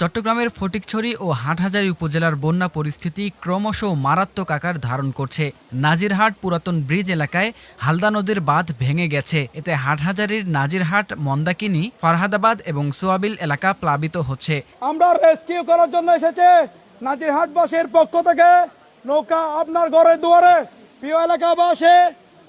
চট্টগ্রামের ফটিকছড়ি ও হাটহাজারী উপজেলার বন্যা পরিস্থিতি ক্রমশ মারাত্মক আকার ধারণ করছে। নাজিরহাট পুরাতন ব্রিজ এলাকায় হালদা নদীর বাঁধ ভেঙে গেছে। এতে হাটহাজারীর নাজিরহাট, মন্দাকিনি, ফারহাদাবাদ এবং সোয়াবিল এলাকা প্লাবিত হচ্ছে। আমরা রেস্কিউ করার জন্য এসেছে। নাজিরহাটবাসীর পক্ষ থেকে নৌকা আপনার ঘরের দুয়ারে। প্রিয় এলাকাবাসী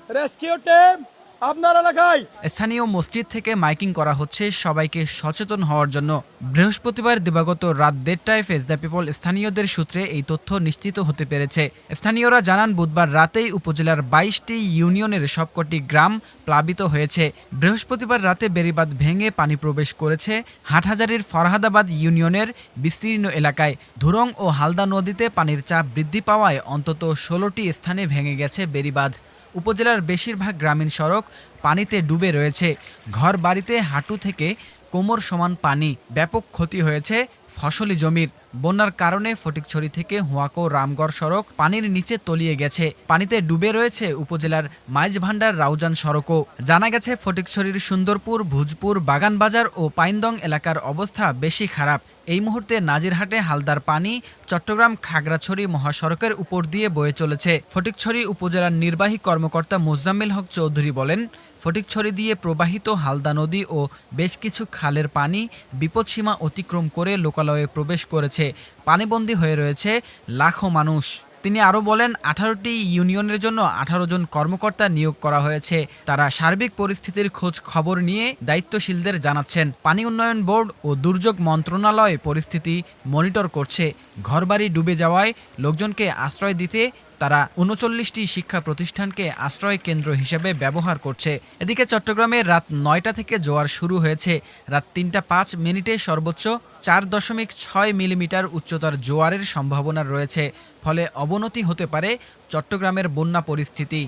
রেস্কিউ টিম আপনার এলাকায়? স্থানীয় মসজিদ থেকে মাইকিং করা হচ্ছে সবাইকে সচেতন হওয়ার জন্য। বৃহস্পতিবার দিবাগত রাত দেড়টায় ফেস দ্য পিপল স্থানীয়দের সূত্রে এই তথ্য নিশ্চিত হতে পেরেছে। স্থানীয়রা জানান, বুধবার রাতেই উপজেলার বাইশটি ইউনিয়নের সবকটি গ্রাম প্লাবিত হয়েছে। বৃহস্পতিবার রাতে বেড়িবাঁধ ভেঙে পানি প্রবেশ করেছে হাটহাজারির ফরহাদাবাদ ইউনিয়নের বিস্তীর্ণ এলাকায়। ধুরং ও হালদা নদীতে পানির চাপ বৃদ্ধি পাওয়ায় অন্তত ষোলোটি স্থানে ভেঙে গেছে বেড়িবাঁধ। উপজেলার বেশিরভাগ গ্রামীণ সড়ক পানিতে ডুবে রয়েছে। ঘর বাড়িতে হাঁটু থেকে কোমর সমান পানি। ব্যাপক ক্ষতি হয়েছে ফসলি জমির। বন্যার কারণে ফটিকছড়ি থেকে হুয়াকো রামগড় সড়ক পানির নিচে তলিয়ে গেছে। পানিতে ডুবে রয়েছে উপজেলার মাইজভান্ডার রাউজান সড়কও। জানা গেছে, ফটিকছড়ির সুন্দরপুর, ভুজপুর, বাগানবাজার ও পাইনদং এলাকার অবস্থা বেশি খারাপ। এই মুহূর্তে নাজিরহাটে হালদার পানি চট্টগ্রাম খাগড়াছড়ি মহাসড়কের উপর দিয়ে বয়ে চলেছে। ফটিকছড়ি উপজেলার নির্বাহী কর্মকর্তা মোজাম্মেল হক চৌধুরী বলেন, ফটিকছড়ি দিয়ে প্রবাহিত হালদা নদী ও বেশ কিছু খালের পানি বিপদসীমা অতিক্রম করে লোকালয়ে প্রবেশ করেছে। পানিবন্দী হয়ে রয়েছে লাখো মানুষ। তিনি আরও বলেন, আঠারোটি ইউনিয়নের জন্য আঠারো জন কর্মকর্তা নিয়োগ করা হয়েছে। তারা সার্বিক পরিস্থিতির খোঁজ খবর নিয়ে দায়িত্বশীলদের জানাচ্ছেন। পানি উন্নয়ন বোর্ড ও দুর্যোগ মন্ত্রণালয় পরিস্থিতি মনিটর করছে। ঘরবাড়ি ডুবে যাওয়ায় লোকজনকে আশ্রয় দিতে তারা উনচল্লিশটি শিক্ষা প্রতিষ্ঠানকে আশ্রয় কেন্দ্র হিসেবে ব্যবহার করছে। এদিকে চট্টগ্রামে রাত নয়টা থেকে জোয়ার শুরু হয়েছে। রাত তিনটা পাঁচ মিনিটে সর্বোচ্চ চার দশমিক ছয় মিলিমিটার উচ্চতার জোয়ারের সম্ভাবনা রয়েছে। ফলে অবনতি হতে পারে চট্টগ্রামের বন্যা পরিস্থিতি।